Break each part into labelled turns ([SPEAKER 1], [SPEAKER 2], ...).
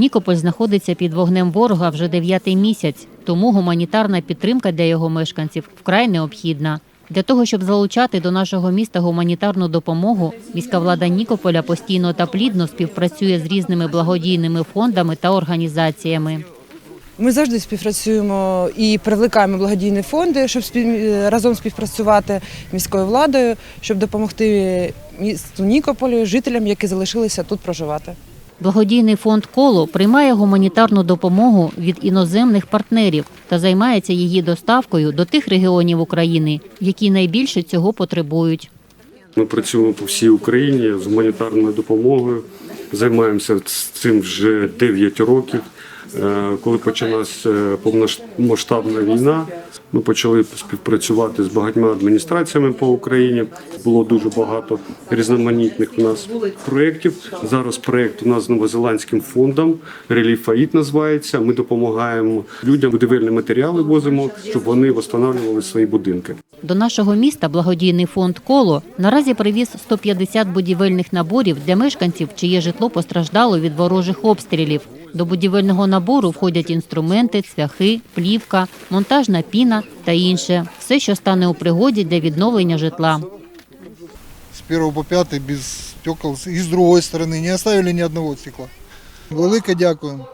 [SPEAKER 1] Нікополь знаходиться під вогнем ворога вже дев'ятий місяць, тому гуманітарна підтримка для його мешканців вкрай необхідна. Для того, щоб залучати до нашого міста гуманітарну допомогу, міська влада Нікополя постійно та плідно співпрацює з різними благодійними фондами та організаціями.
[SPEAKER 2] Ми завжди співпрацюємо і привлекаємо благодійні фонди, щоб спів- разом співпрацювати міською владою, щоб допомогти місту Нікополю, жителям, які залишилися тут проживати.
[SPEAKER 1] Благодійний фонд Коло приймає гуманітарну допомогу від іноземних партнерів та займається її доставкою до тих регіонів України, які найбільше цього потребують.
[SPEAKER 3] Ми працюємо по всій Україні з гуманітарною допомогою. Займаємося цим вже 9 років. Е, Коли почалася повномасштабна війна, ми почали співпрацювати з багатьма адміністраціями по Україні. Було дуже багато різноманітних у нас проєктів. Зараз проєкт у нас з новозеландським фондом Aid називається. Ми допомагаємо людям будівельні матеріали возимо, щоб вони встановлювали свої будинки.
[SPEAKER 1] До нашого міста благодійний фонд Коло наразі привіз 150 будівельних наборів для мешканців, чиє житло постраждало від ворожих обстрілів. До будівельного набору входять інструменти, цвяхи, плівка, монтажна піна та інше все, що стане у пригоді для відновлення житла.
[SPEAKER 4] с 1 по 5 без стекол. И с другой стороны не оставили ни одного стекла. Велике дякую.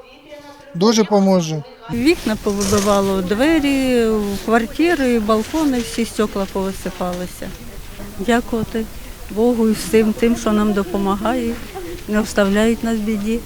[SPEAKER 4] Дуже поможе.
[SPEAKER 5] Вікна повибивало, двері, квартири, балкони, всі стекла повисипалися. Дякувати Богу і всім тим, що нам допомагає, не оставляють нас в біді.